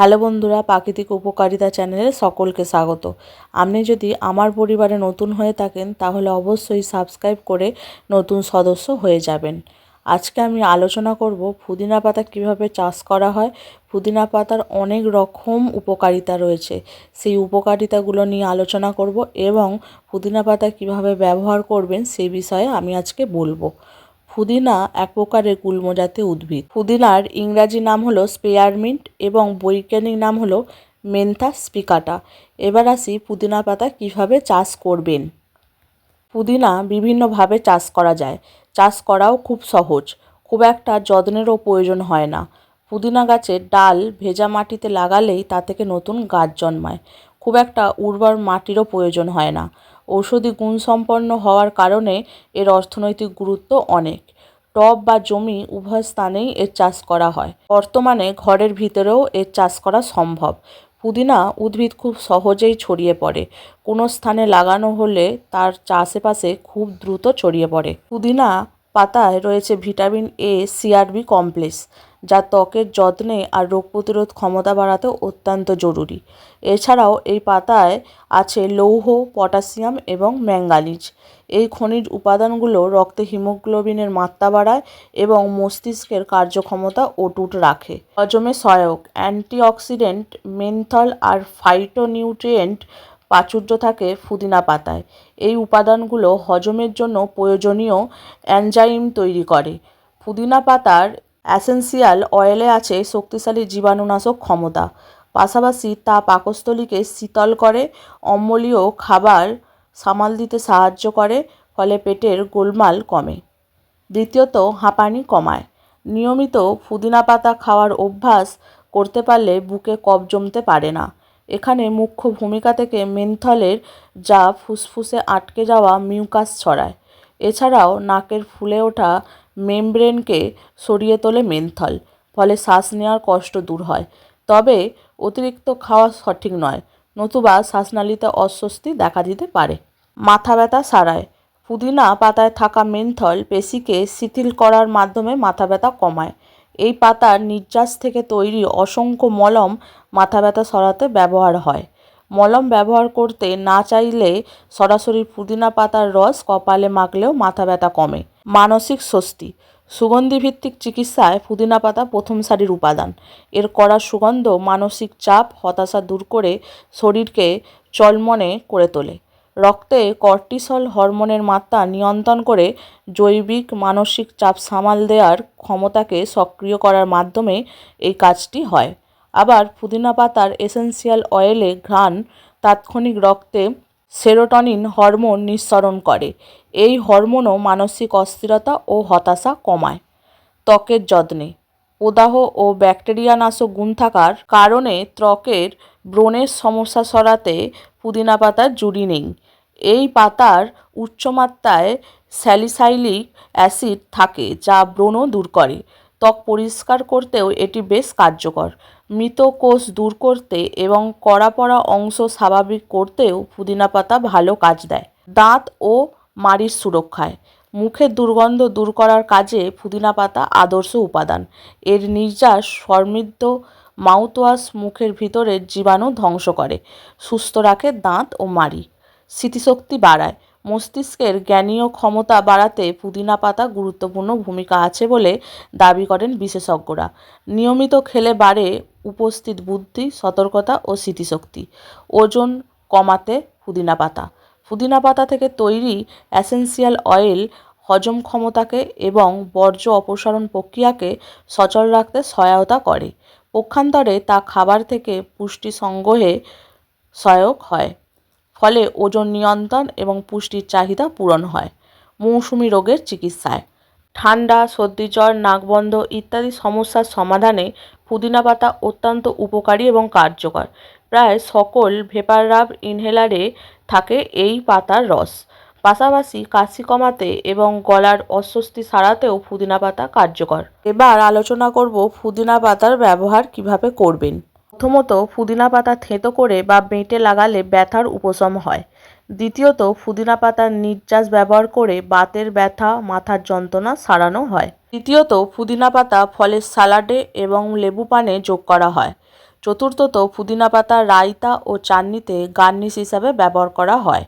Hello বন্ধুরা, প্রাকৃতিক উপকারিতা চ্যানেলে সকলকে স্বাগত। আপনি যদি আমার পরিবারে নতুন হয়ে থাকেন, তাহলে অবশ্যই সাবস্ক্রাইব করে নতুন সদস্য হয়ে যাবেন। আজকে আমি আলোচনা করব পুদিনা পাতা কীভাবে চাষ করা হয়। পুদিনা পাতার অনেক রকম উপকারিতা রয়েছে। সেই উপকারিতাগুলো নিয়ে আলোচনা করব এবং পুদিনা পাতা কীভাবে ব্যবহার করবেন সেই বিষয়ে আমি আজকে বলব। পুদিনা এক প্রকারের গুল্মজাতীয় উদ্ভিদ। পুদিনার ইংরাজি নাম হলো স্পেয়ারমিন্ট এবং বৈজ্ঞানিক নাম হলো মেন্থা স্পিকাটা এবার আসি পুদিনা পাতা কীভাবে চাষ করবেন? পুদিনা বিভিন্নভাবে চাষ করা যায়। চাষ করাও খুব সহজ। খুব একটা যত্নেরও প্রয়োজন হয় না। পুদিনা গাছের ডাল ভেজা মাটিতে লাগালেই তা থেকে নতুন গাছ জন্মায়। খুব একটা উর্বর মাটিরও প্রয়োজন হয় না। ঔষধি গুণসম্পন্ন হওয়ার কারণে এর অর্থনৈতিক গুরুত্ব অনেক। টব বা জমি উভয় স্থানেই এর চাষ করা হয়। বর্তমানে ঘরের ভিতরেও এর চাষ করা সম্ভব। পুদিনা উদ্ভিদ খুব সহজেই ছড়িয়ে পড়ে। কোনো স্থানে লাগানো হলে তার আশেপাশে খুব দ্রুত ছড়িয়ে পড়ে। পুদিনা পাতায় রয়েছে ভিটামিন এ সিআরবি কমপ্লেক্স। যা ত্বকের যত্নে আর রোগ প্রতিরোধ ক্ষমতা বাড়াতে অত্যন্ত জরুরি। এছাড়াও এই পাতায় আছে লৌহ, পটাশিয়াম এবং ম্যাঙ্গানিজ। এই খনিজ উপাদানগুলো রক্তে হিমোগ্লোবিনের মাত্রা বাড়ায় এবং মস্তিষ্কের কার্যক্ষমতা অটুট রাখে। হজমে সহায়ক। অ্যান্টিঅক্সিডেন্ট, মেন্থল আর ফাইটোনিউট্রিয়েন্ট প্রাচুর্য থাকে পুদিনা পাতায়। এই উপাদানগুলো হজমের জন্য প্রয়োজনীয় এনজাইম তৈরি করে। পুদিনা পাতার অ্যাসেন্সিয়াল অয়েলে আছে শক্তিশালী জীবাণুনাশক ক্ষমতা। পাশাপাশি তা পাকস্থলীকে শীতল করে, অম্লীয় খাবার সামাল দিতে সাহায্য করে, ফলে পেটের গোলমাল কমে। দ্বিতীয়ত, হাঁপানি কমায়। নিয়মিত পুদিনা পাতা খাওয়ার অভ্যাস করতে পারলে বুকে কফ জমতে পারে না। এখানে মুখ্য ভূমিকা থেকে মেন্থলের যা ফুসফুসে আটকে যাওয়া মিউকাস ছড়ায়। এছাড়াও নাকের ফুলে ওঠা মেমব্রেনকে সরিয়ে তোলে মেন্থল, ফলে শ্বাস নেওয়ার কষ্ট দূর হয়। তবে অতিরিক্ত খাওয়া সঠিক নয়, নতুবা শ্বাসনালীতে অস্বস্তি দেখা দিতে পারে। মাথা ব্যথা সারায়। পুদিনা পাতায় থাকা মেন্থল পেশিকে শিথিল করার মাধ্যমে মাথা ব্যথা কমায়। এই পাতার নির্যাস থেকে তৈরি অসংখ্য মলম মাথা ব্যথা সরাতে ব্যবহার হয়। মলম ব্যবহার করতে না চাইলে সরাসরি পুদিনা পাতার রস কপালে মাখলেও মাথা ব্যথা কমে। মানসিক স্বস্তি। সুগন্ধিভিত্তিক চিকিৎসায় পুদিনা পাতা প্রথম সারির উপাদান। এর কড়া সুগন্ধ মানসিক চাপ, হতাশা দূর করে শরীরকে চলমনে করে তোলে। রক্তে কর্টিসল হরমোনের মাত্রা নিয়ন্ত্রণ করে জৈবিক মানসিক চাপ সামাল দেওয়ার ক্ষমতাকে সক্রিয় করার মাধ্যমে এই কাজটি হয়। আবার পুদিনা পাতার এসেন্সিয়াল অয়েলে ঘ্রাণ, তাৎক্ষণিক রক্তে সেরোটনিন হরমোন নিঃসরণ করে। এই হরমোনও মানসিক অস্থিরতা ও হতাশা কমায়। ত্বকের যত্নে। প্রদাহ ও ব্যাকটেরিয়ানাশক গুণ থাকার কারণে ত্বকের ব্রণের সমস্যা সরাতে পুদিনা পাতার জুড়ি নেই। এই পাতার উচ্চমাত্রায় স্যালিসাইলিক অ্যাসিড থাকে, যা ব্রণ দূর করে। ত্বক পরিষ্কার করতেও এটি বেশ কার্যকর। মৃত কোষ দূর করতে এবং কড়া পড়া অংশ স্বাভাবিক করতেও পুদিনা পাতা ভালো কাজ দেয়। দাঁত ও মাড়ির সুরক্ষায়। মুখের দুর্গন্ধ দূর করার কাজে পুদিনা পাতা আদর্শ উপাদান। এর নির্যাস সমৃদ্ধ মাউথওয়াশ মুখের ভিতরের জীবাণু ধ্বংস করে, সুস্থ রাখে দাঁত ও মাড়ি। স্মৃতিশক্তি বাড়ায়। মস্তিষ্কের জ্ঞানীয় ক্ষমতা বাড়াতে পুদিনা পাতা গুরুত্বপূর্ণ ভূমিকা আছে বলে দাবি করেন বিশেষজ্ঞরা। নিয়মিত খেলে বাড়ে উপস্থিত বুদ্ধি, সতর্কতা ও স্মৃতিশক্তি। ওজন কমাতে পুদিনা পাতা। পুদিনা পাতা থেকে তৈরি অ্যাসেন্সিয়াল অয়েল হজম ক্ষমতাকে এবং বর্জ্য অপসারণ প্রক্রিয়াকে সচল রাখতে সহায়তা করে। পক্ষান্তরে তা খাবার থেকে পুষ্টি সংগ্রহে সহায়ক হয়, ফলে ওজন নিয়ন্ত্রণ এবং পুষ্টির চাহিদা পূরণ হয়। মৌসুমি রোগের চিকিৎসায়। ঠান্ডা, সর্দি, জ্বর নাকবন্ধ ইত্যাদি সমস্যার সমাধানে পুদিনা পাতা অত্যন্ত উপকারী এবং কার্যকর। প্রায় সকল ভেপার রাব ইনহেলারে থাকে এই পাতার রস। পাশাপাশি কাশি কমাতে এবং গলার অস্বস্তি সারাতেও পুদিনা পাতা কার্যকর। এবার আলোচনা করব পুদিনা পাতার ব্যবহার কীভাবে করবেন। প্রথমত পুদিনা পাতা থেঁতো করে বা বেঁটে লাগালে ব্যথার উপশম হয়। দ্বিতীয়ত, পুদিনা পাতার নির্যাস ব্যবহার করে বাতের ব্যথা, মাথার যন্ত্রণা সারানো হয়। তৃতীয়ত, পুদিনা পাতা ফলের সালাডে এবং লেবু পানে যোগ করা হয়। চতুর্থত, পুদিনা পাতা রায়তা ও চাটনিতে গার্নিশ হিসাবে ব্যবহার করা হয়।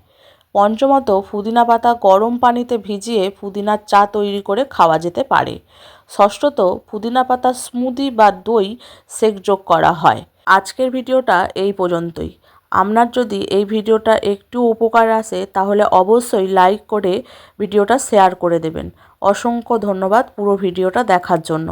পঞ্চমত, পুদিনা পাতা গরম পানিতে ভিজিয়ে পুদিনার চা তৈরি করে খাওয়া যেতে পারে। ষষ্ঠত, পুদিনা পাতা স্মুদি বা দই সেক যোগ করা হয়। আজকের ভিডিওটা এই পর্যন্তই। আপনার যদি এই ভিডিওটা একটু উপকার আসে, তাহলে অবশ্যই লাইক করে ভিডিওটা শেয়ার করে দেবেন। অসংখ্য ধন্যবাদ পুরো ভিডিওটা দেখার জন্য।